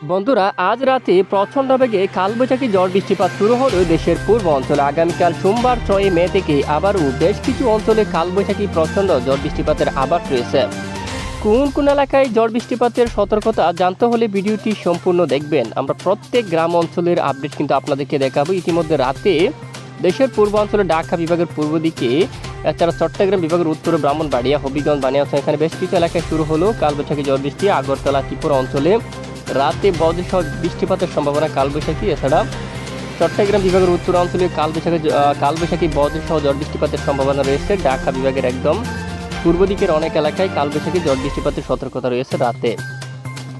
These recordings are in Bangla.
বন্ধুরা, আজ রাতে প্রচণ্ড বেগে কালবৈশাখী ঝড় বৃষ্টিপাত শুরু হলো দেশের পূর্ব অঞ্চলে আগামীকাল সোমবার ছয় মে থেকে আবারও বেশ কিছু অঞ্চলে কালবৈশাখী প্রচণ্ড ঝড় বৃষ্টিপাতের আবার রয়েছে। কোন কোন এলাকায় ঝড় বৃষ্টিপাতের সতর্কতা জানতে হলে ভিডিওটি সম্পূর্ণ দেখবেন। আমরা প্রত্যেক গ্রাম অঞ্চলের আপডেট কিন্তু আপনাদেরকে দেখাবো। ইতিমধ্যে রাতে দেশের পূর্বাঞ্চলে ঢাকা বিভাগের পূর্ব দিকে, এছাড়া চট্টগ্রাম বিভাগের উত্তরে ব্রাহ্মণবাড়িয়া, হবিগঞ্জ বানিয়াছ এখানে বেশ কিছু এলাকায় শুরু হলো কালবৈশাখী ঝড় বৃষ্টি। আগরতলা, ত্রিপুরা অঞ্চলে রাতে বজ্রসহ বৃষ্টিপাতের সম্ভাবনা কালবৈশাখী। এছাড়া চট্টগ্রাম বিভাগের উত্তরাঞ্চলে কালবৈশাখী কালবৈশাখী বজ্রসহ ঝড় বৃষ্টিপাতের সম্ভাবনা রয়েছে। ঢাকা বিভাগের একদম পূর্ব দিকের অনেক এলাকায় কালবৈশাখী ঝড় বৃষ্টিপাতের সতর্কতা রয়েছে রাতে।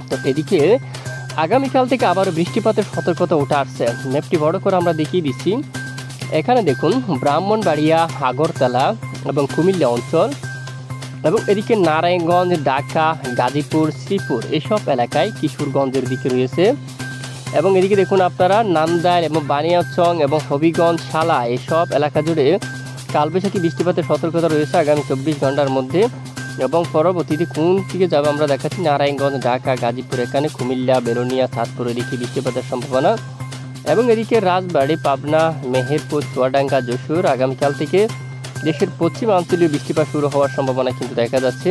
তো এদিকে আগামীকাল থেকে আবারও বৃষ্টিপাতের সতর্কতা উঠে আসছে। ম্যাপটি বড় করে আমরা দেখিয়ে দিচ্ছি। এখানে দেখুন, ব্রাহ্মণবাড়িয়া, আগরতলা এবং কুমিল্লা অঞ্চল। এবং এদিকে নারায়ণগঞ্জ, ঢাকা, গাজীপুর, শ্রীপুর এসব এলাকায় কিশোরগঞ্জের দিকে রয়েছে। এবং এদিকে দেখুন আপনারা, নান্দাইল এবং বানিয়াচং এবং হবিগঞ্জ, শালা এসব এলাকা জুড়ে কালবৈশাখী বৃষ্টিপাতের সতর্কতা রয়েছে আগামী চব্বিশ ঘণ্টার মধ্যে। এবং পরবর্তীতে কোন দিকে যাবে আমরা দেখাচ্ছি, নারায়ণগঞ্জ, ঢাকা, গাজীপুর, এখানে কুমিল্লা বেরোনিয়া চাঁদপুর এদিকে বৃষ্টিপাতের সম্ভাবনা। এবং এদিকে রাজবাড়ি, পাবনা, মেহেরপুর, চুয়াডাঙ্গা, যশোর, আগামীকাল থেকে দেশের পশ্চিমাঞ্চলীয় বৃষ্টিপাত শুরু হওয়ার সম্ভাবনা কিন্তু দেখা যাচ্ছে।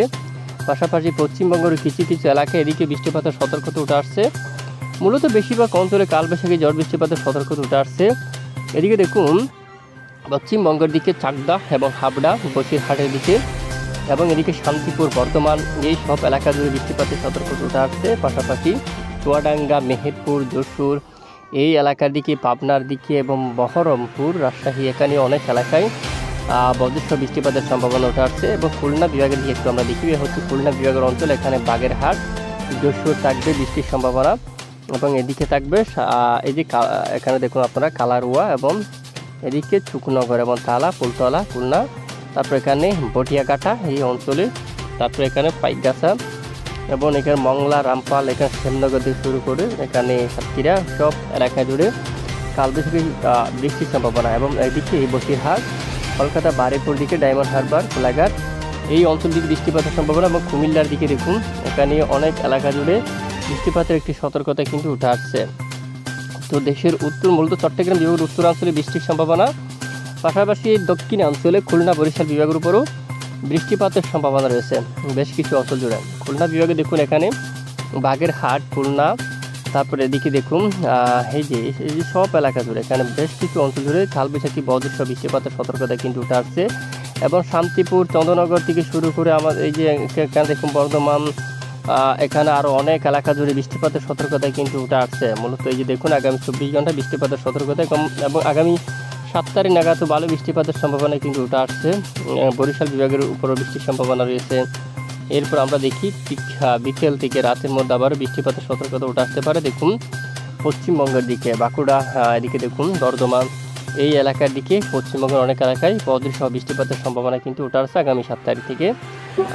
পাশাপাশি পশ্চিমবঙ্গের কিছু কিছু এলাকায় এদিকে বৃষ্টিপাতের সতর্কতা উঠে আসছে। মূলত বেশিরভাগ অঞ্চলে কালবৈশাখী ঝড় বৃষ্টিপাতের সতর্কতা উঠে আসছে। এদিকে দেখুন, পশ্চিমবঙ্গের দিকে চাকদা এবং হাবড়া, বসিরহাটের দিকে এবং এদিকে শান্তিপুর, বর্ধমান, এই সব এলাকা জুড়ে বৃষ্টিপাতের সতর্কতা উঠে আসছে। পাশাপাশি চুয়াডাঙ্গা, মেহেরপুর, যশোর, এই এলাকার দিকে, পাবনার দিকে এবং বহরমপুর, রাজশাহী, এখানে অনেক এলাকায় বজ্রসহ বৃষ্টিপাতের সম্ভাবনা উঠে আসছে এবং খুলনা বিভাগের একটু আমরা দেখি। হচ্ছে খুলনা বিভাগের অঞ্চল এখানে বাগেরহাট যশোর থাকবে বৃষ্টির সম্ভাবনা এবং এদিকে থাকবে এই যে এখানে দেখুন আপনারা কালারুয়া এবং এদিকে চুকনগর এবং তালা ফুলতলা খুলনা তারপর এখানে বটিয়াকাটা এই অঞ্চলে তারপর এখানে পাইকগাছা এবং এখানে মংলা রামপাল এখানে শ্যামনগর থেকে শুরু করে এখানে সাতক্ষীরা সব এলাকা জুড়ে আহ, বৃষ্টির সম্ভাবনা এবং এদিকে বসিরহাট কলকাতা বারেপুর দিকে ডায়মন্ড হারবার, কোলাঘাট। এই অঞ্চল দিকে বৃষ্টিপাতের সম্ভাবনা এবং কুমিল্লার দিকে দেখুন, এখানে অনেক এলাকা জুড়ে বৃষ্টিপাতের একটি সতর্কতা কিন্তু উঠে আসছে। তো দেশের উত্তর, মূলত চট্টগ্রাম বিভাগের উত্তরাঞ্চলে বৃষ্টির সম্ভাবনা। পাশাপাশি দক্ষিণ অঞ্চলে খুলনা, বরিশাল বিভাগের উপরও বৃষ্টিপাতের সম্ভাবনা রয়েছে, বেশ কিছু অঞ্চল জুড়ে। খুলনা বিভাগে দেখুন এখানে বাগেরহাট, খুলনা তারপরে এদিকে দেখুন এই যে এই যে সব এলাকা জুড়ে, এখানে বেশ কিছু অঞ্চল জুড়ে কালবৈশাখী বজ্রসহ বৃষ্টিপাতের সতর্কতা কিন্তু উঠে আসছে। এবং শান্তিপুর, চন্দ্রনগর থেকে শুরু করে আমাদের এই যে এখানে দেখুন, বর্ধমান এখানে আরও অনেক এলাকা জুড়ে বৃষ্টিপাতের সতর্কতা কিন্তু উঠে আসছে। মূলত এই যে দেখুন, আগামী চব্বিশ ঘণ্টা বৃষ্টিপাতের সতর্কতা এবং আগামী সাত তারিখ নাগাদ ভালো বৃষ্টিপাতের সম্ভাবনা কিন্তু উঠে আসছে। বরিশাল বিভাগের উপরও বৃষ্টির সম্ভাবনা রয়েছে। এরপর আমরা দেখি বিকেল থেকে রাতের মধ্যে আবার বৃষ্টিপাতের সতর্কতা উঠে আসতে পারে। দেখুন, পশ্চিমবঙ্গের দিকে, বাঁকুড়া এদিকে দেখুন, বর্ধমান, এই এলাকার দিকে, পশ্চিমবঙ্গের অনেক এলাকায় বজ্রসহ বৃষ্টিপাতের সম্ভাবনা কিন্তু উঠে আসছে আগামী সাত তারিখ থেকে।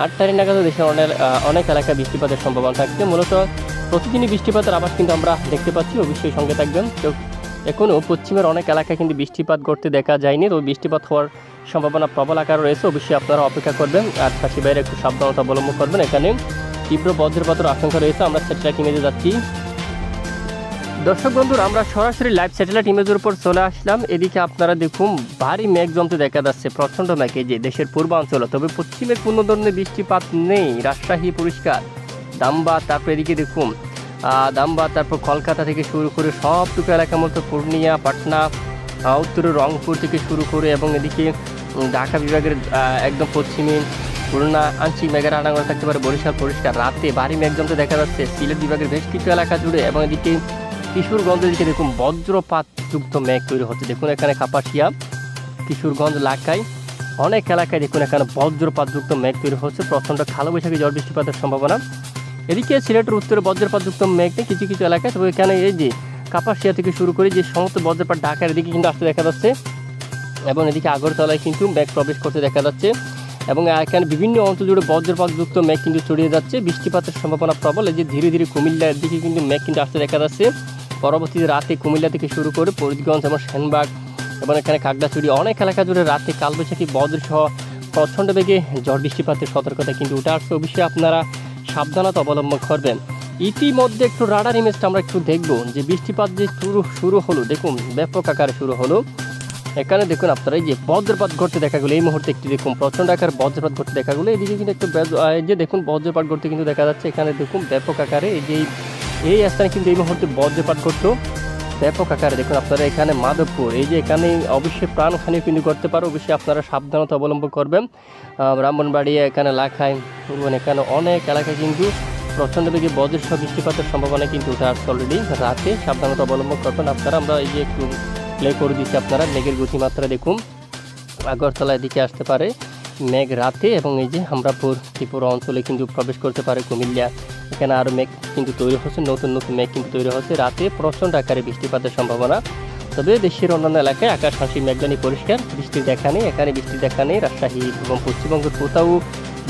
আট তারিখ নাগাদ দেশের অনেক অনেক এলাকায় বৃষ্টিপাতের সম্ভাবনা থাকছে। মূলত প্রতিদিনই বৃষ্টিপাতের আবাস কিন্তু আমরা দেখতে পাচ্ছি, অবশ্যই সঙ্গে থাকবেন। তো এখনও পশ্চিমের অনেক এলাকায় কিন্তু বৃষ্টিপাত ঘটতে দেখা যায়নি, তো বৃষ্টিপাত হওয়ার সম্ভাবনা প্রবল আকার রয়েছে। অবশ্যই আপনারা অপেক্ষা করবেন। আর চাষি বাইরে একটু সাবধানতা অবলম্বন করবেন এখানে। তীব্র বজ্রপাতের আশঙ্কা রয়েছে। আমরা স্যাটেলাইট ইমেজে যাচ্ছি। দর্শক বন্ধুরা আমরা সরাসরি লাইভ স্যাটেলাইট ইমেজের উপর চলে আসলাম। এদিকে আপনারা দেখুন ভারী মেঘ জমতে দেখা যাচ্ছে। প্রচণ্ড মেঘ যে দেশের পূর্বাঞ্চলে তবে পশ্চিমে কোনো ধরনের বৃষ্টিপাত নেই। রাজশাহী পরিষ্কার। দাম্বা তারপর এদিকে দেখুন দাম্বা তারপর কলকাতা থেকে শুরু করে সবটুকু এলাকার মতো পূর্ণিয়া পাটনা আহ, উত্তরে রংপুর থেকে শুরু করে এবং এদিকে ঢাকা বিভাগের একদম পশ্চিমে খুলনা, আংশিক মেঘের আনাগোনা থাকতে পারে বরিশাল, পরিষ্কার রাতে ভারী মেঘ জমতে দেখা যাচ্ছে। সিলেট বিভাগের বেশ কিছু এলাকা জুড়ে এবং এদিকে কিশোরগঞ্জের দিকে দেখুন বজ্রপাত যুক্ত মেঘ তৈরি হচ্ছে। দেখুন এখানে কাপাসিয়া, কিশোরগঞ্জ এলাকায় অনেক এলাকায় দেখুন এখানে বজ্রপাত যুক্ত মেঘ তৈরি হচ্ছে। প্রচণ্ড কালো বৈশাখী ঝড় বৃষ্টিপাতের সম্ভাবনা। এদিকে সিলেটের উত্তরে বজ্রপাত যুক্ত মেঘ নেই, কিছু কিছু এলাকায়। তবে এখানে এই যে কাপাসিয়া থেকে শুরু করে যে সমস্ত বজ্রপাত ঢাকার দিকে কিন্তু আসতে দেখা যাচ্ছে। এবং এদিকে আগরতলায় কিন্তু মেঘ প্রবেশ করতে দেখা যাচ্ছে এবং এখানে বিভিন্ন অঞ্চল জুড়ে বজ্রপাতযুক্ত মেঘ কিন্তু ছড়িয়ে যাচ্ছে। বৃষ্টিপাতের সম্ভাবনা প্রবল। এই যে ধীরে ধীরে কুমিল্লার দিকে কিন্তু মেঘ কিন্তু আসতে দেখা যাচ্ছে। পরবর্তীতে রাতে কুমিল্লা থেকে শুরু করে ফরিদগঞ্জ এবং সেনবাগ এবং এখানে কাকড়াছড়ি অনেক এলাকা জুড়ে রাতে কালবৈশাখী বজ্রসহ প্রচণ্ড বেগে ঝড় বৃষ্টিপাতের সতর্কতা কিন্তু উঠে আসছে। অবশ্যই আপনারা সাবধানতা অবলম্বন করবেন। ইতিমধ্যে একটু রাডার ইমেজটা আমরা একটু দেখব। যে বৃষ্টিপাত যে শুরু শুরু হলো, দেখুন, ব্যাপক আকারে শুরু হলো। এখানে দেখুন আপনারা এই যে বজ্রপাত ঘটতে দেখা গেলো এই মুহূর্তে একটি দেখুন প্রচণ্ড আকার বজ্রপাত ঘটতে দেখা গেলো। এদিকে কিন্তু একটু এই যে দেখুন বজ্রপাত ঘটতে কিন্তু দেখা যাচ্ছে এখানে দেখুন ব্যাপক আকারে এই যে এই স্থানে কিন্তু এই মুহূর্তে বজ্রপাত ঘটতো ব্যাপক আকারে দেখুন আপনারা এখানে মাধবপুর এই যে এখানে অবশ্যই প্রাণহানি কিন্তু করতে পারো অবশ্যই আপনারা সাবধানতা অবলম্বন করবেন। আহ, ব্রাহ্মণবাড়ি এখানে লাখায় এখানে অনেক এলাকায় কিন্তু প্রচণ্ড বেগে বজ্র সহ বৃষ্টিপাতের সম্ভাবনা কিন্তু উঠে অলরেডি রাতে সাবধানতা অবলম্বন করবেন। আপনারা আমরা এই যে একটু প্লে করে দিচ্ছি আপনারা। মেঘের গতিমাত্রা দেখুন। আগরতলা এদিকে আসতে পারে মেঘ রাতে এবং এই যে আমরাপুর ত্রিপুরা অঞ্চলে কিন্তু প্রবেশ করতে পারে কুমিল্লা। এখানে আরও মেঘ কিন্তু তৈরি হচ্ছে, নতুন নতুন মেঘ কিন্তু তৈরি হচ্ছে। রাতে প্রচণ্ড আকারে বৃষ্টিপাতের সম্ভাবনা। তবে দেশের অন্যান্য এলাকায় আকাশ হাসি মেঘদানি পরিষ্কার। বৃষ্টির দেখা নেই, এখানে বৃষ্টির দেখা নেই। রাজশাহী এবং পশ্চিমবঙ্গের কোথাও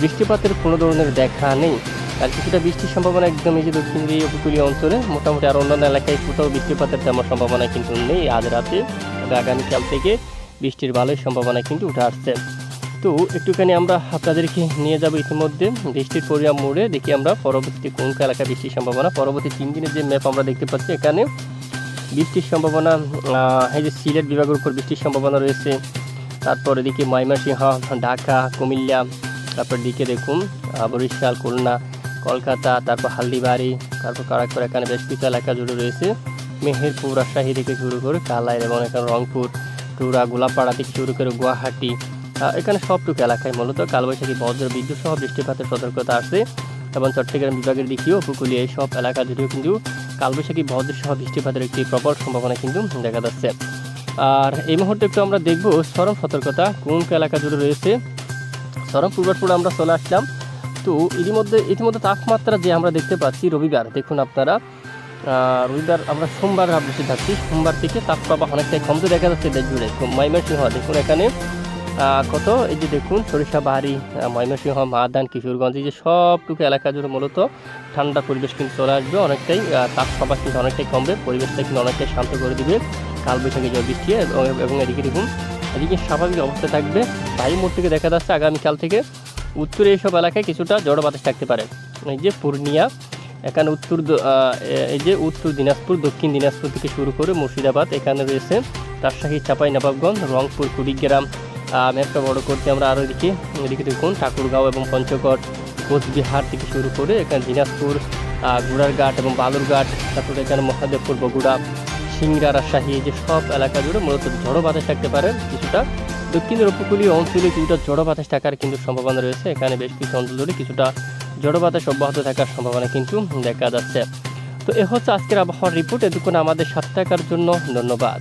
বৃষ্টিপাতের কোনো ধরনের দেখা নেই। আর কিছুটা বৃষ্টির সম্ভাবনা একদম এই যে দক্ষিণ দিকে উপকূলীয় অঞ্চলে, মোটামুটি আর অন্যান্য এলাকায় কোথাও বৃষ্টিপাতের তেমন সম্ভাবনা কিন্তু নেই। আজ রাতে তবে আগামীকাল থেকে বৃষ্টির ভালোই সম্ভাবনা কিন্তু উঠে আসছে। তো একটুখানি আমরা আপনাদেরকে নিয়ে যাব ইতিমধ্যে। বৃষ্টির পরিমাণ মোড়ে দেখি আমরা পরবর্তী কোন এলাকায় বৃষ্টির সম্ভাবনা। পরবর্তী তিন দিনের যে ম্যাপ আমরা দেখতে পাচ্ছি, এখানে বৃষ্টির সম্ভাবনা এই যে সিলেট বিভাগের উপর বৃষ্টির সম্ভাবনা রয়েছে। তারপর এদিকে ময়মনসিংহ, ঢাকা, কুমিল্লা, তারপর দিকে দেখুন বরিশাল, খুলনা কলকাতা, তারপর হালদিবাড়ি, তারপর কারাকর এখানে বেশ কিছু এলাকা জুড়ে রয়েছে। মেহেরপুর, রাজশাহী থেকে শুরু করে কালাই এবং এখানে রংপুর, টুরা গোলাপাড়া থেকে শুরু করে গুয়াহাটি এখানে সবটুকু এলাকায় মূলত কালবৈশাখী বজ্র, বিদ্যুৎ সহ বৃষ্টিপাতের সতর্কতা আছে এবং চট্টগ্রাম বিভাগের দিকেও উপকূলীয় এই সব এলাকা জুড়েও কিন্তু কালবৈশাখী বজ্র সহ বৃষ্টিপাতের একটি প্রবল সম্ভাবনা কিন্তু দেখা যাচ্ছে। আর এই মুহূর্তে একটু আমরা দেখব চরম সতর্কতা, কোন কোন এলাকা জুড়ে রয়েছে। চরম পূর্বাসপুরে আমরা চলে আসলাম তো ইতিমধ্যে ইতিমধ্যে তাপমাত্রা যে আমরা দেখতে পাচ্ছি রবিবার, দেখুন আপনারা রবিবার আমরা সোমবার বসে থাকছি সোমবার থেকে তাপপ্রবাহ অনেকটাই কমতে দেখা যাচ্ছে দেশ জুড়ে তো ময়মনসিংহ, দেখুন এখানে কত, এই যে দেখুন, সরিষা, বাহারি ময়মনসিংহ মাদান কিশোরগঞ্জ, এই যে সবটুকু এলাকা জুড়ে মূলত ঠান্ডা পরিবেশ কিন্তু চলে আসবে, অনেকটাই তাপপ্রবাহ কিন্তু অনেকটাই কমবে, পরিবেশটা কিন্তু অনেকটাই শান্ত করে দিবে কালবৈশাখী জল বৃষ্টি, এবং এদিকে দেখুন, এদিকে স্বাভাবিক অবস্থা থাকবে বায়ুমোট থেকে দেখা যাচ্ছে আগামীকাল থেকে। উত্তরে এইসব এলাকায় কিছুটা জড় বাতাস থাকতে পারে। এই যে পূর্ণিয়া, এখানে উত্তর এই যে উত্তর দিনাজপুর, দক্ষিণ দিনাজপুর থেকে শুরু করে মুর্শিদাবাদ, এখানে রয়েছে রাজশাহী, চাপাই, নবাবগঞ্জ, রংপুর, কুড়িগ্রাম ম্যাপটা বড় করতে আমরা আরও এদিকে এদিকে দেখুন, ঠাকুরগাঁও এবং পঞ্চগড়, কোচবিহার থেকে শুরু করে এখানে দিনাজপুর গুড়ারঘাট এবং বালুরঘাট, তারপরে এখানে মহাদেবপুর, বগুড়া, সিংড়া, রাজশাহী যে সব এলাকা জুড়ে মূলত ঝড়ো বাতাস থাকতে পারে, কিছুটা দক্ষিণের উপকূলীয় অঞ্চলে কিছুটা জড়ো বাতাস থাকার কিন্তু সম্ভাবনা রয়েছে। এখানে বেশ কিছু অঞ্চল ধরে কিছুটা জড়ো বাতাস অব্যাহত থাকার সম্ভাবনা কিন্তু দেখা যাচ্ছে। তো এ হচ্ছে আজকের আবহাওয়ার রিপোর্ট এতক্ষণ আমাদের সাথে থাকার জন্য ধন্যবাদ।